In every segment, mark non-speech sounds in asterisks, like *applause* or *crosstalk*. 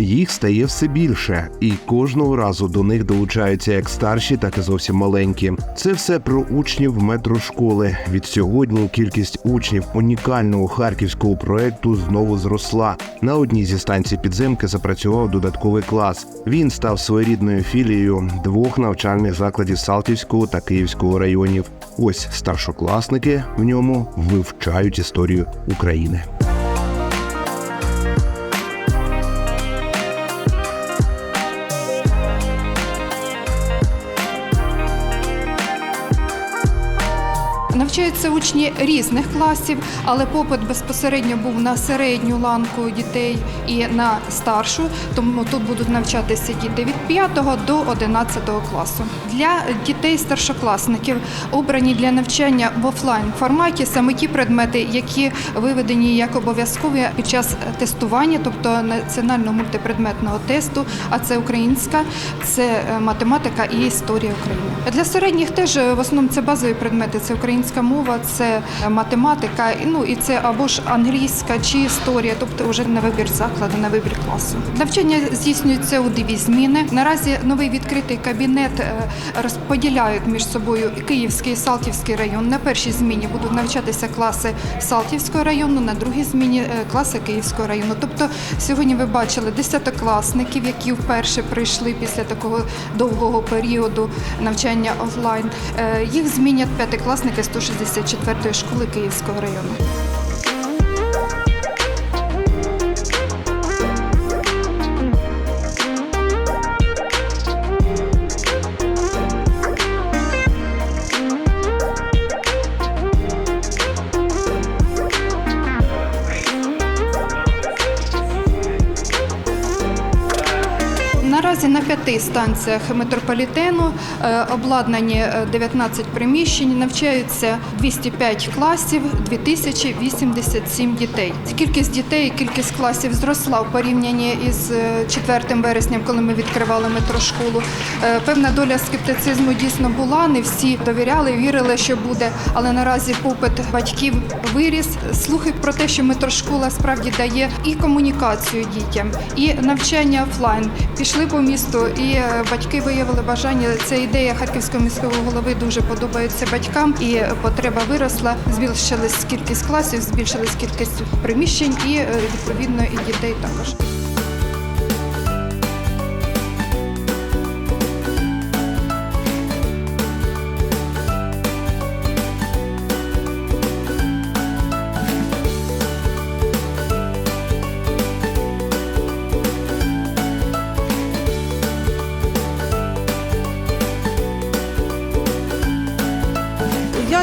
Їх стає все більше, і кожного разу до них долучаються як старші, так і зовсім маленькі. Це все про учнів метрошколи. Від сьогодні кількість учнів унікального харківського проекту знову зросла. На одній зі станцій підземки запрацював додатковий клас. Він став своєрідною філією двох навчальних закладів Салтівського та Київського районів. Ось старшокласники в ньому вивчають історію України. Навчаються учні різних класів, але попит безпосередньо був на середню ланку дітей і на старшу, тому тут будуть навчатися діти від 5 до 11 класу. Для дітей старшокласників обрані для навчання в офлайн форматі саме ті предмети, які виведені як обов'язкові під час тестування, тобто національного мультипредметного тесту. А це українська, це е, математика і історія України. Для середніх теж е, в основному це базові предмети. Це українська мова, це математика, ну і це або ж англійська чи історія, тобто вже на вибір закладу, на вибір класу. Навчання здійснюється у дві зміни. Наразі новий відкритий кабінет е, розподіляють між собою Київський і Салтівський район. На першій зміні будуть навчатися класи Салтівського району, на другій зміні е, класи Київського району. Тобто сьогодні ви бачили десятикласників, які вперше прийшли після такого довгого періоду навчання офлайн. Е, Їх змінять п'ятикласники 164-ї школи Київського району. Наразі на п'яти станціях метрополітену е, обладнані е, 19 приміщень, навчаються 205 класів, 2087 дітей. Кількість дітей, кількість класів зросла в порівнянні із е, 4 вересням, коли ми відкривали метрошколу. Е, Певна доля скептицизму дійсно була. Не всі довіряли, вірили, що буде. Але наразі попит батьків виріс. Слухи про те, що метрошкола справді дає і комунікацію дітям, і навчання офлайн. Пішли по місту, і е, батьки виявили бажання. Ця ідея харківського міського голови дуже подобається батькам, і потреба виросла. Збільшилась кількість класів, збільшилась кількість приміщень, і е, відповідно і дітей також.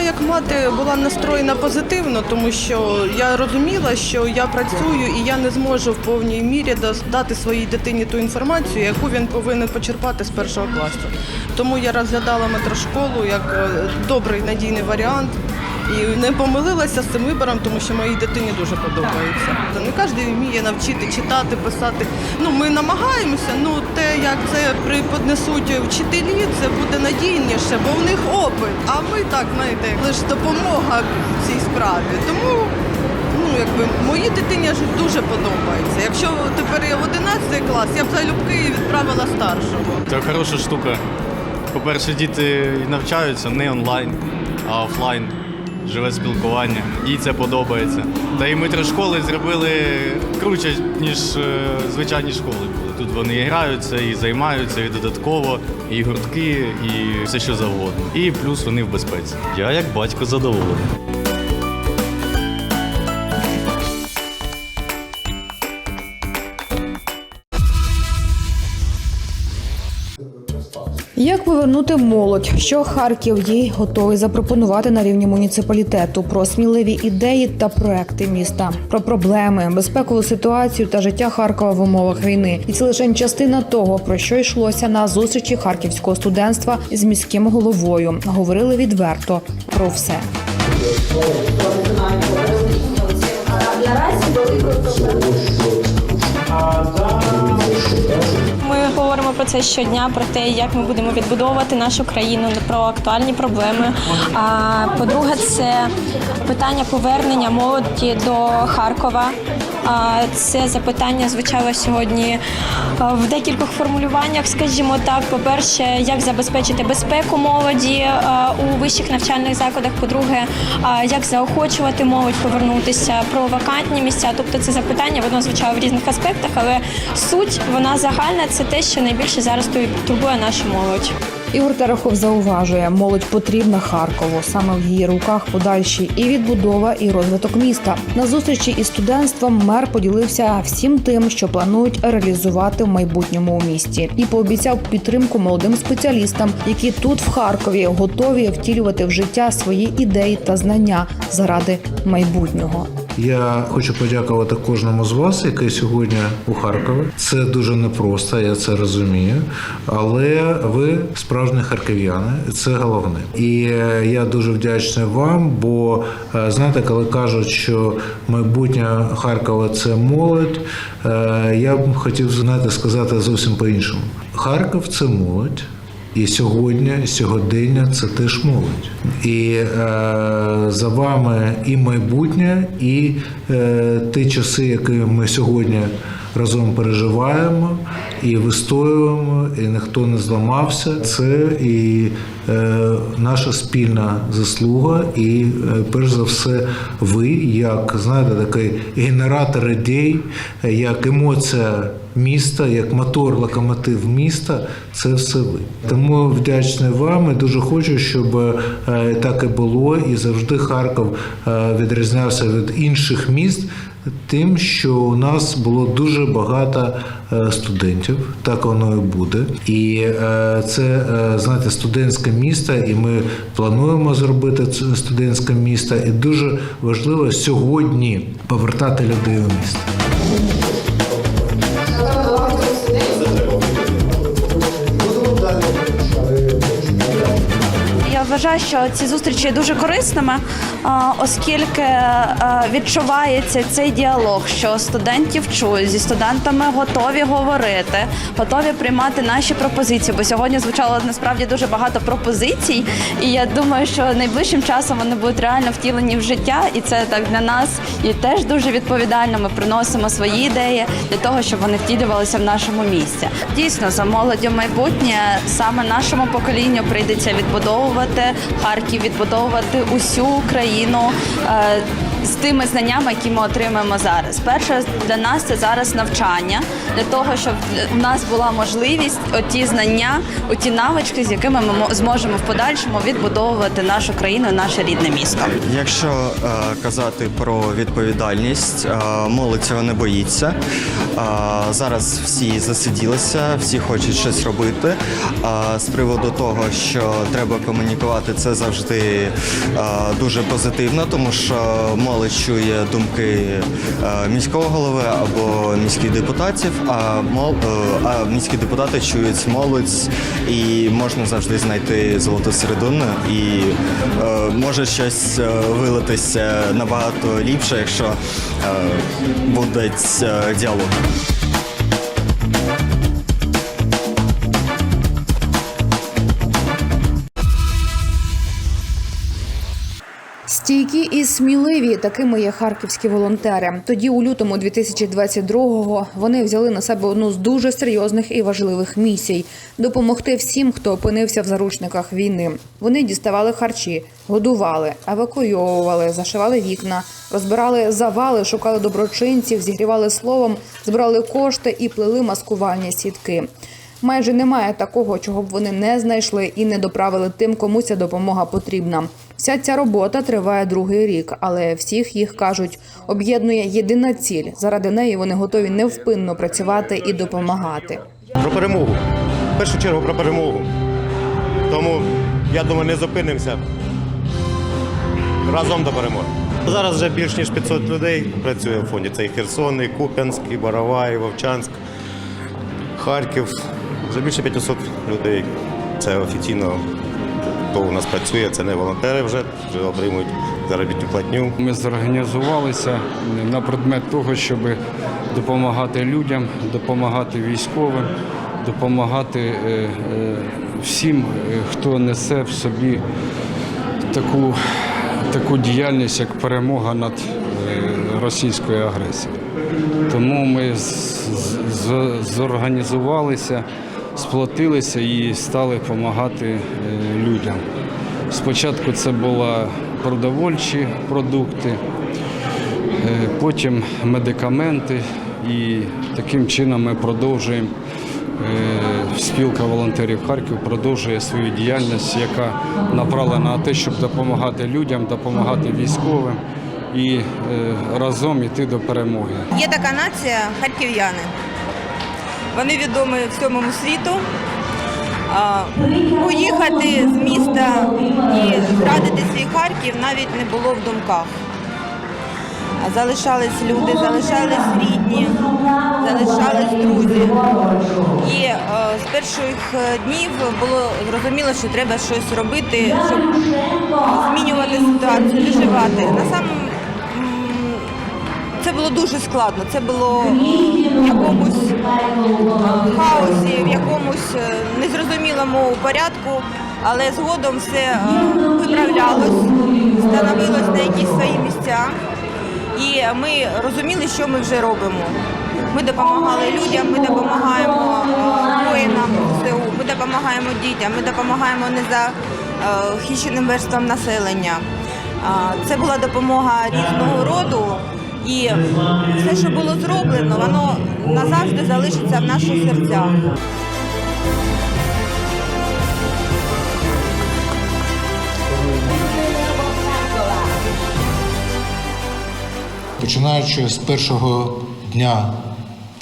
Як мати була настроєна позитивно, тому що я розуміла, що я працюю і я не зможу в повній мірі дати своїй дитині ту інформацію, яку він повинен почерпати з першого класу. Тому я розглядала метрошколу як е, добрий надійний варіант. І не помилилася з цим вибором, тому що моїй дитині дуже подобається. Не кожен вміє навчити читати, писати. Ну ми намагаємося. Ну те, як це преподнесуть вчителі, це буде надійніше, бо в них опит. А ми так знаєте, лише допомога в цій справі. Тому ну якби моїй дитині дуже подобається. Якщо тепер я в 11 клас, я б залюбки відправила старшого. Це хороша штука. По-перше, діти навчаються не онлайн, а офлайн. Живе спілкування. Їй це подобається. Та і метрошколи зробили круче, ніж е, звичайні школи були. Тут вони і граються, і займаються, і додатково, і гуртки, і все що завгодно. І плюс вони в безпеці. Я як батько задоволений. Повернути молодь? Що Харків їй готовий запропонувати на рівні муніципалітету про сміливі ідеї та проекти міста, про проблеми, безпекову ситуацію та життя Харкова в умовах війни. І це лише частина того, про що йшлося на зустрічі харківського студентства з міським головою. Говорили відверто про все. Ми говоримо про це щодня, про те, як ми будемо відбудовувати нашу країну, про актуальні проблеми. А по-друге, це питання повернення молоді до Харкова. Це запитання звучало сьогодні в декількох формулюваннях, скажімо так. По-перше, як забезпечити безпеку молоді у вищих навчальних закладах. По-друге, як заохочувати молодь повернутися про вакантні місця. Тобто це запитання воно звучало в різних аспектах, але суть вона загальна. Це те, що найбільше зараз турбує нашу молодь. Ігор Терехов зауважує, молодь потрібна Харкову. Саме в її руках подальші і відбудова, і розвиток міста. На зустрічі із студентством мер поділився всім тим, що планують реалізувати в майбутньому у місті, і пообіцяв підтримку молодим спеціалістам, які тут в Харкові готові втілювати в життя свої ідеї та знання заради майбутнього. Я хочу подякувати кожному з вас, який сьогодні у Харкові. Це дуже непросто, я це розумію. Але ви справжні харків'яни, це головне. І е, я дуже вдячний вам, бо е, знаєте, коли кажуть, що майбутнє Харкова це молодь, е, я б хотів знаєте, сказати зовсім по-іншому. Харків це молодь. І сьогодні, сьогодення це теж молодь. І е, за вами і майбутнє, і е, ті часи, які ми сьогодні разом переживаємо і вистоюємо, і ніхто не зламався. Це і е, наша спільна заслуга, і е, перш за все, ви, як знаєте, такий генератор ідей, як емоція міста, як мотор, локомотив міста, це все ви. Тому вдячний вам і дуже хочу, щоб е, так і було, і завжди Харків е, відрізнявся від інших міст. Тим, що у нас було дуже багато е, студентів, так воно і буде. І це знаєте, студентське місто, і ми плануємо зробити це студентське місто. І дуже важливо сьогодні повертати людей у місто. Вважаю, що ці зустрічі є дуже корисними, оскільки е, відчувається цей діалог, що студентів чують, зі студентами готові говорити, готові приймати наші пропозиції. Бо сьогодні звучало насправді дуже багато пропозицій, і я думаю, що найближчим часом вони будуть реально втілені в життя, і це так для нас і теж дуже відповідально. Ми приносимо свої ідеї для того, щоб вони втілювалися в нашому місті. Дійсно, за молоддю майбутнє саме нашому поколінню прийдеться відбудовувати Харків, відбудовувати усю Україну. Е, З тими знаннями, які ми отримаємо зараз. Перше для нас це зараз навчання для того, щоб у нас була можливість оті знання, оті навички, з якими ми зможемо в подальшому відбудовувати нашу країну, наше рідне місто. Якщо е, казати про відповідальність, е, молодь цього не боїться. Е, зараз всі засиділися, всі хочуть щось робити. Е, з приводу того, що треба комунікувати, це завжди е, дуже позитивно, тому що молодь чує думки е, міського голови або міських депутатів, а, е, а міські депутати чують молодь і можна завжди знайти золоту середину і е, може щось вилитися набагато ліпше, якщо буде діалог. Стійкі і сміливі такими є харківські волонтери. Тоді, у лютому 2022-го, вони взяли на себе одну з дуже серйозних і важливих місій допомогти всім, хто опинився в заручниках війни. Вони діставали харчі, годували, евакуйовували, зашивали вікна, розбирали завали, шукали доброчинців, зігрівали словом, збирали кошти і плели маскувальні сітки. Майже немає такого, чого б вони не знайшли і не доправили тим, кому ця допомога потрібна. Вся ця робота триває другий рік, але всіх їх кажуть, об'єднує єдина ціль. Заради неї вони готові невпинно працювати і допомагати. Про перемогу. В першу чергу про перемогу. Тому я думаю, не зупинимося. Разом до перемоги. Зараз вже більш ніж 500 людей працює в фонді. Це і Херсон, і Куп'янськ, і Барава, і Вовчанськ, Харків. Вже більше 500 людей. Це офіційно, хто у нас працює, це не волонтери вже, вже отримують заробітну платню. Ми зорганізувалися на предмет того, щоб допомагати людям, допомагати військовим, допомагати е, е, всім, е, хто несе в собі таку, таку діяльність, як перемога над російською агресією. Тому ми зорганізувалися, сплотилися і стали допомагати е, людям. Спочатку це були продовольчі продукти, е, потім медикаменти, і таким чином ми продовжуємо. Е, Спілка волонтерів Харків продовжує свою діяльність, яка направлена на те, щоб допомагати людям, допомагати військовим і разом йти до перемоги. Є така нація харків'яни. Вони відомі всьому світу. Поїхати з міста і зрадити свій Харків навіть не було в думках. Залишались люди, залишались рідні, залишались друзі. І е, з перших е, днів було зрозуміло, що треба щось робити, щоб змінювати ситуацію, виживати. На самом м, це було дуже складно. Це було в якомусь е, хаосі, в якомусь е, незрозумілому порядку, але згодом все е, виправлялось, становилось на якісь свої місця. І ми розуміли, що ми вже робимо. Ми допомагали людям, ми допомагаємо воїнам ЗСУ, ми допомагаємо дітям, ми допомагаємо незахищеним верствам населення. Це була допомога різного роду. І все, що було зроблено, воно назавжди залишиться в наших серцях. Починаючи з першого дня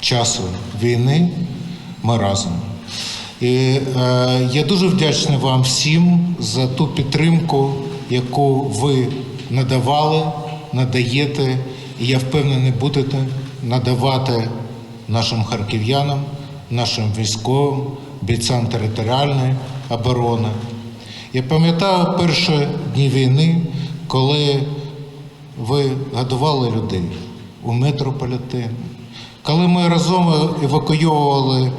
часу війни, ми разом. І е, я дуже вдячний вам всім за ту підтримку, яку ви надавали, надаєте, і я впевнений, будете надавати нашим харків'янам, нашим військовим, бійцям територіальної оборони. Я пам'ятаю перші дні війни, коли ви годували людей у метрополітені, коли ми разом евакуйовували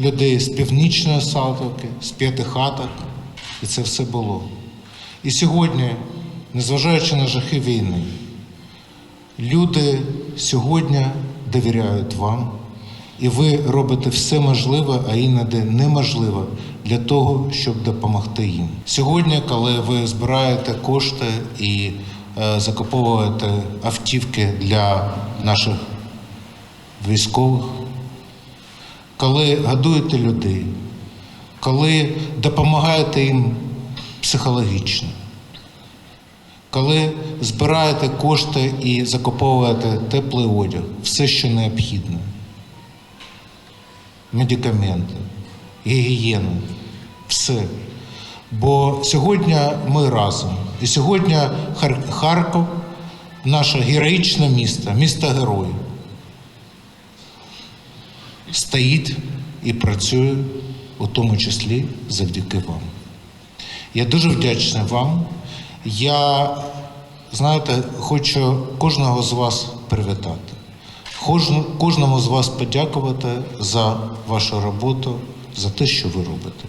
людей з північної Салтовки, з п'ятихаток, і це все було. І сьогодні, незважаючи на жахи війни, люди сьогодні довіряють вам, і ви робите все можливе, а іноді неможливе для того, щоб допомогти їм. Сьогодні, коли ви збираєте кошти і е, закуповуєте автівки для наших військових, коли годуєте людей, коли допомагаєте їм психологічно, коли збираєте кошти і закуповуєте теплий одяг, все, що необхідне, медикаменти, гігієну, все. Бо сьогодні ми разом. І сьогодні Хар- Харків, наше героїчне місто, місто героїв, стоїть і працює, у тому числі завдяки вам. Я дуже вдячний вам. Я, знаєте, хочу кожного з вас привітати, кожному з вас подякувати за вашу роботу, за те, що ви робите.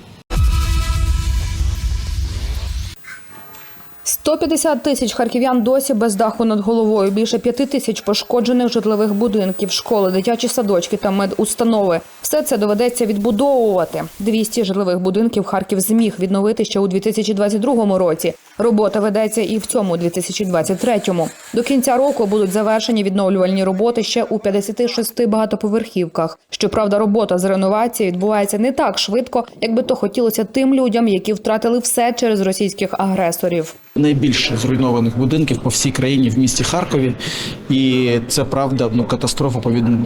150 тисяч харків'ян досі без даху над головою. Більше п'яти тисяч пошкоджених житлових будинків, школи, дитячі садочки та медустанови. Все це доведеться відбудовувати. 200 житлових будинків Харків зміг відновити ще у 2022 році. Робота ведеться і в цьому 2023-му. До кінця року будуть завершені відновлювальні роботи ще у 56 багатоповерхівках. Щоправда, робота з реновації відбувається не так швидко, як би то хотілося тим людям, які втратили все через російських агресорів. Найбільше зруйнованих будинків по всій країні в місті Харкові. І це правда, ну катастрофа,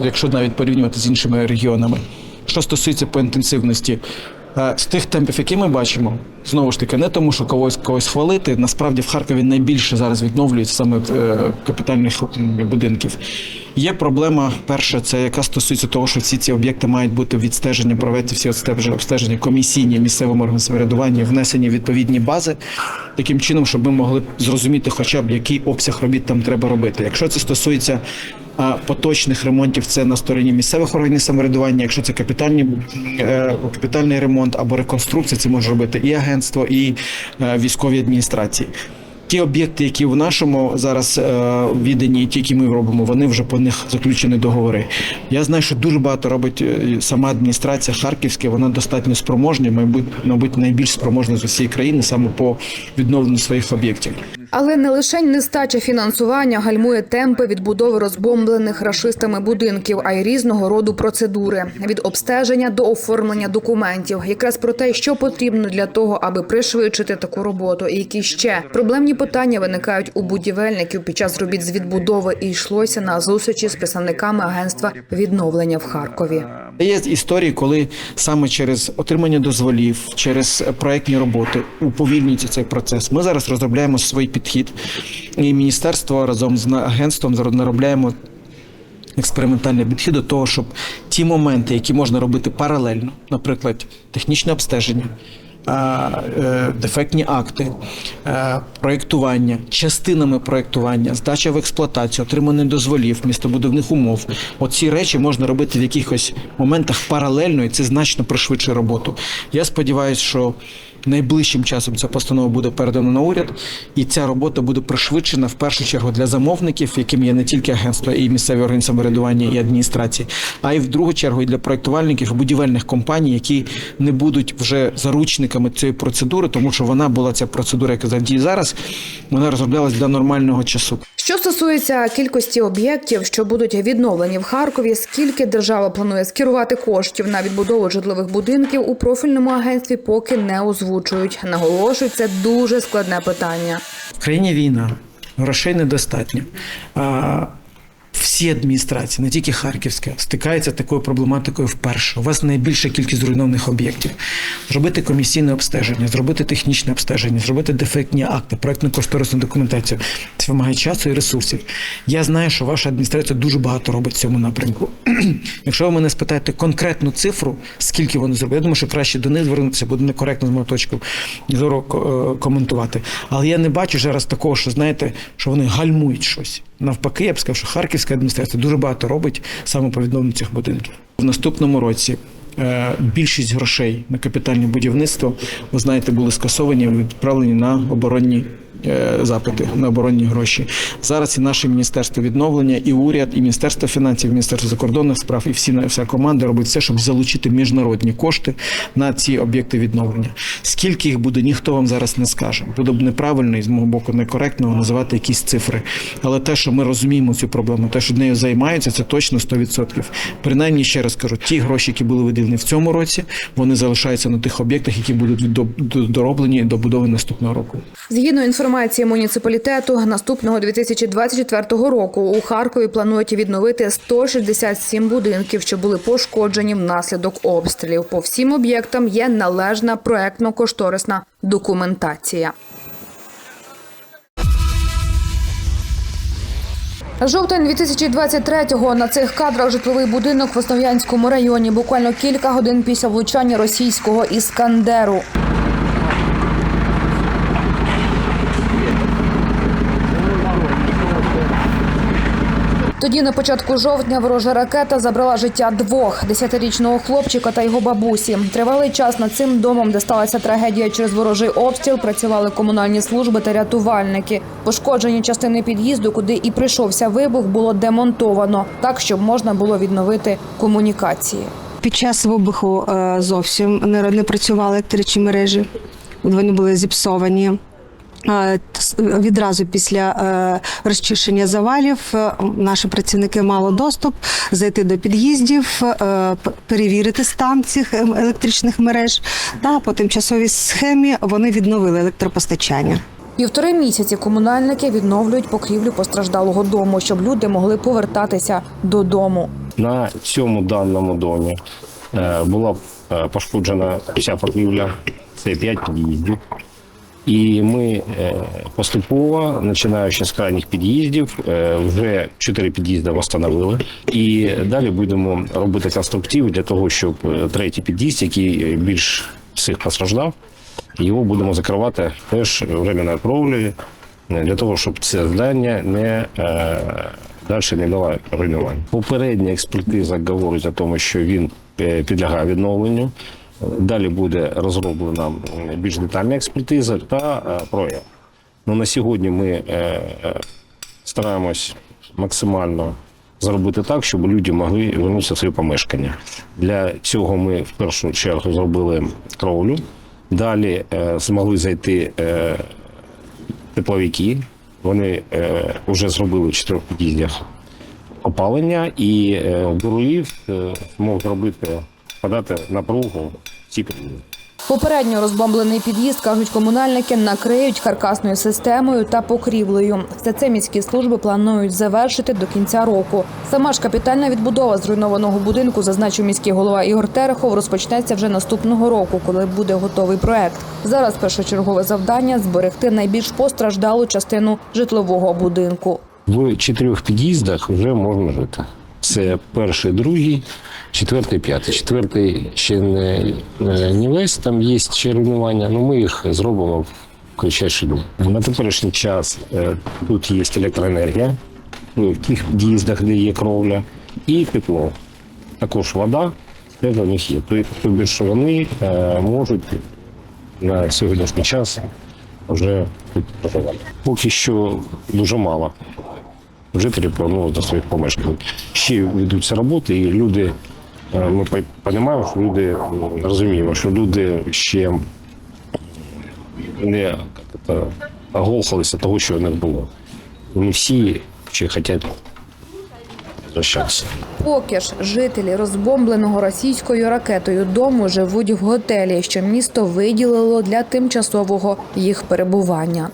якщо навіть порівнювати з іншими регіонами. Що стосується по інтенсивності, з тих темпів, які ми бачимо, знову ж таки, не тому, що когось когось хвалити. Насправді в Харкові найбільше зараз відновлюють саме е, капітальних будинків. Є проблема перша, це яка стосується того, що всі ці об'єкти мають бути відстежені, проведені всі обстеження, комісійні місцевим органам самоврядування, внесені відповідні бази, таким чином, щоб ми могли зрозуміти, хоча б який обсяг робіт там треба робити. Якщо це стосується поточних ремонтів, це на стороні місцевих органів самоврядування. Якщо це капітальні е, капітальний ремонт або реконструкція, це може робити і агентство, і е, військові адміністрації. Ті об'єкти, які в нашому зараз е, відданні, ті, які ми робимо, вони вже по них заключені договори. Я знаю, що дуже багато робить е, сама адміністрація Харківська. Вона достатньо спроможна, мабуть, найбільш спроможна з усієї країни саме по відновленню своїх об'єктів. Але не лише нестача фінансування гальмує темпи відбудови розбомблених рашистами будинків, а й різного роду процедури від обстеження до оформлення документів. Якраз про те, що потрібно для того, аби пришвидшити таку роботу, і які ще проблемні питання виникають у будівельників під час робіт з відбудови. І йшлося на зустрічі з представниками агентства відновлення в Харкові. Є історії, коли саме через отримання дозволів, через проектні роботи уповільнюється цей процес. Ми зараз розробляємо свій підхід, і міністерство разом з агентством наробляємо експериментальний підхід до того, щоб ті моменти, які можна робити паралельно, наприклад, технічне обстеження. Е, Дефектні акти, е, проєктування, частинами проєктування, здача в експлуатацію, отримання дозволів, містобудівних умов. Оці речі можна робити в якихось моментах паралельно, і це значно пришвидшує роботу. Я сподіваюся, що найближчим часом ця постанова буде передана на уряд, і ця робота буде пришвидшена в першу чергу для замовників, яким є не тільки агентство і місцеві органи самоврядування і адміністрації, а й в другу чергу і для проєктувальників і будівельних компаній, які не будуть вже заручниками цієї процедури, тому що вона була ця процедура, яка діє зараз, вона розроблялась для нормального часу. Що стосується кількості об'єктів, що будуть відновлені в Харкові, скільки держава планує скерувати коштів на відбудову житлових будинків у профільному агентстві, поки не озвучують. Наголошують, це дуже складне питання. В країні війна, грошей недостатньо. Всі адміністрації, не тільки Харківська, стикаються такою проблематикою вперше. У вас найбільша кількість зруйнованих об'єктів. Зробити комісійне обстеження, зробити технічне обстеження, зробити дефектні акти, проектно кошторисну документацію. Це вимагає часу і ресурсів. Я знаю, що ваша адміністрація дуже багато робить в цьому напрямку. *clears throat* Якщо ви мене спитаєте конкретну цифру, скільки вони зробили, я думаю, що краще до них звернутися, буде некоректно з мого точки зору е, коментувати. Але я не бачу зараз такого, що знаєте, що вони гальмують щось. Навпаки, я б сказав, що Харківська адміністрація дуже багато робить саме по відновленню цих будинків. В наступному році е, більшість грошей на капітальне будівництво, ви знаєте, були скасовані, відправлені на оборонні запити, на оборонні гроші. Зараз і наше міністерство відновлення, і уряд, і міністерство фінансів, і міністерство закордонних справ, і всі вся команда робить все, щоб залучити міжнародні кошти на ці об'єкти відновлення. Скільки їх буде, ніхто вам зараз не скаже. Буде б неправильно і з мого боку некоректно називати якісь цифри. Але те, що ми розуміємо цю проблему, те, що нею займаються, це точно 100%. Принаймні, ще раз кажу, ті гроші, які були виділені в цьому році, вони залишаються на тих об'єктах, які будуть до- до- дороблені до будови наступного року. Згідно інформації муніципалітету, наступного 2024 року у Харкові планують відновити 167 будинків, що були пошкоджені внаслідок обстрілів. По всім об'єктам є належна проектно-кошторисна документація. Жовтень 2023-го на цих кадрах житловий будинок в Основ'янському районі. Буквально кілька годин після влучання російського іскандеру. Тоді на початку жовтня ворожа ракета забрала життя двох десятирічного хлопчика та його бабусі. Тривалий час над цим домом, де сталася трагедія через ворожий обстріл, працювали комунальні служби та рятувальники. Пошкоджені частини під'їзду, куди і прийшовся вибух, було демонтовано так, щоб можна було відновити комунікації. Під час вибуху е, зовсім не, працювали електричні мережі, вони були зіпсовані. Відразу після е, розчищення завалів е, наші працівники мали доступ зайти до під'їздів, е, перевірити стан цих ем, електричних мереж. Та по тимчасовій схемі вони відновили електропостачання. Півтори місяці комунальники відновлюють покрівлю постраждалого дому, щоб люди могли повертатися додому. На цьому даному домі була пошкоджена вся покрівля, це 5 під'їздів. І ми е, поступово, починаючи з крайніх під'їздів, е, вже 4 під'їзди встановили. І далі будемо робити конструктив для того, щоб е, третій під'їзд, який більш всіх постраждав, його будемо закривати теж временною кровлею, е, для того, щоб це здання не далі не дала руйнування. Попередня експертиза говорить о тому, що він підлягає відновленню. Далі буде розроблена більш детальна експертиза та е, проєкт. Ну, на сьогодні ми е, е, стараємось максимально зробити так, щоб люди могли вернутися в своє помешкання. Для цього ми в першу чергу зробили кровлю. Далі змогли зайти тепловики. Вони вже зробили в чотирьох під'їздях опалення і бурлів е, змог зробити подати напругу під'їзди. Попередньо розбомблений під'їзд, кажуть комунальники, накриють каркасною системою та покрівлею. Все це міські служби планують завершити до кінця року. Сама ж капітальна відбудова зруйнованого будинку, зазначив міський голова Ігор Терехов, розпочнеться вже наступного року, коли буде готовий проект. Зараз першочергове завдання зберегти найбільш постраждалу частину житлового будинку. В чотирьох під'їздах вже можна жити. Це перший, другий, четвертий, п'ятий. Четвертий ще не, не, весь, там є ще руйнування, але ми їх зробимо в кратчайші дні. На теперішній час е, тут є електроенергія, ну, в тих під'їздах, де є кровля, і тепло. Також вода, це в них є. Тобто, що вони е, можуть на сьогоднішній час вже тут проживати. Поки що дуже мало жителі повернулися до своїх помешкань. Ще ведуться роботи, і люди, е, ми розуміємо, що люди розуміємо, що люди ще не як оголхалися того, що не було. Не всі ще хочуть. Поки ж жителі розбомбленого російською ракетою дому живуть в готелі, що місто виділило для тимчасового їх перебування.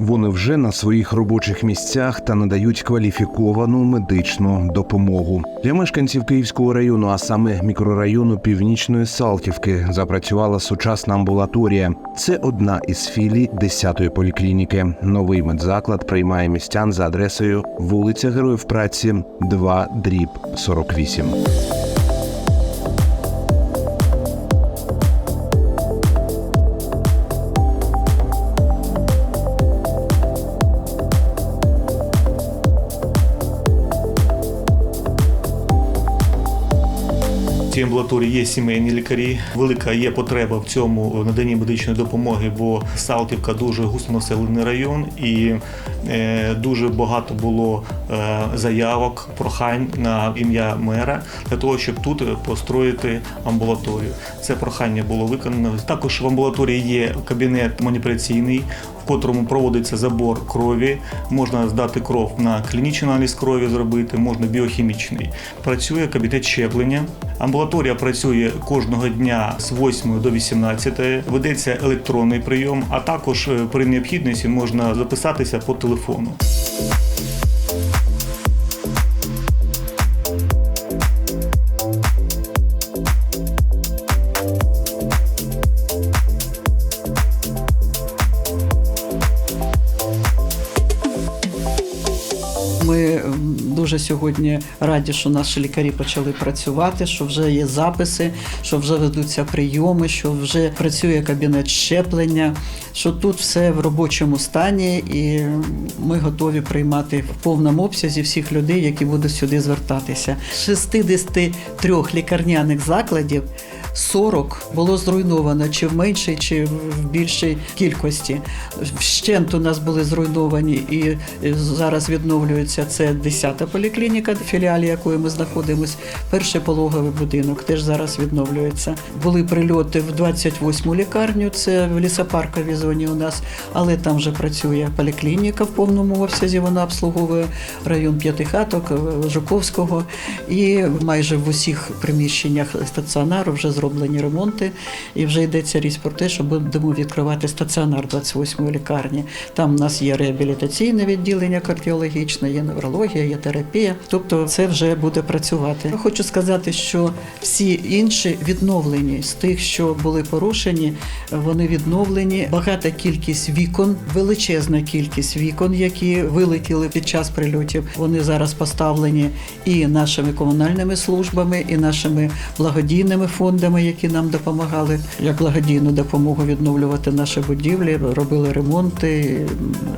Вони вже на своїх робочих місцях та надають кваліфіковану медичну допомогу для мешканців Київського району, а саме мікрорайону Північної Салтівки, запрацювала сучасна амбулаторія. Це одна із філій 10-ї поліклініки. Новий медзаклад приймає містян за адресою вулиця Героїв Праці, 2 дріб 48. Цій амбулаторії є сімейні лікарі. Велика є потреба в цьому наданні медичної допомоги, бо Салтівка дуже густонаселений район і е, дуже багато було е, заявок, прохань на ім'я мера для того, щоб тут построїти амбулаторію. Це прохання було виконано. Також в амбулаторії є кабінет маніпуляційний, котрому проводиться забор крові. Можна здати кров на клінічний аналіз крові зробити, можна біохімічний. Працює кабінет щеплення. Амбулаторія працює кожного дня з 8 до 18, ведеться електронний прийом, а також е, при необхідності можна записатися по телефону. Сьогодні раді, що наші лікарі почали працювати, що вже є записи, що вже ведуться прийоми, що вже працює кабінет щеплення, що тут все в робочому стані, і ми готові приймати в повному обсязі всіх людей, які будуть сюди звертатися. З 63 лікарняних закладів 40 було зруйновано чи в меншій, чи в більшій кількості. Вщент у нас були зруйновані і зараз відновлюються. Це 10-та поліклініка, філіалі якої ми знаходимося. Перший пологовий будинок теж зараз відновлюється. Були прильоти в 28-му лікарню, це в лісопарковій зоні у нас, але там вже працює поліклініка в повному обсязі. Вона обслуговує район П'ятихаток, Жуковського. І майже в усіх приміщеннях стаціонару вже зроблені ремонти. І вже йдеться річ про те, що будемо відкривати стаціонар 28-ї лікарні. Там у нас є реабілітаційне відділення кардіологічне, є неврологія, є терапія. Тобто це вже буде працювати. Хочу сказати, що всі інші відновлені з тих, що були порушені, вони відновлені. Багата кількість вікон, величезна кількість вікон, які вилетіли під час прильотів. Вони зараз поставлені і нашими комунальними службами, і нашими благодійними фондами. Волонтерами, які нам допомагали як благодійну допомогу відновлювати наші будівлі, робили ремонти,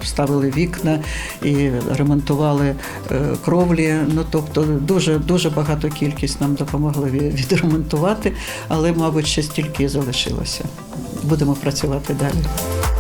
ставили вікна і ремонтували е, кровлі. Ну тобто дуже дуже багато кількість нам допомогли відремонтувати, але, мабуть, ще стільки залишилося. Будемо працювати далі.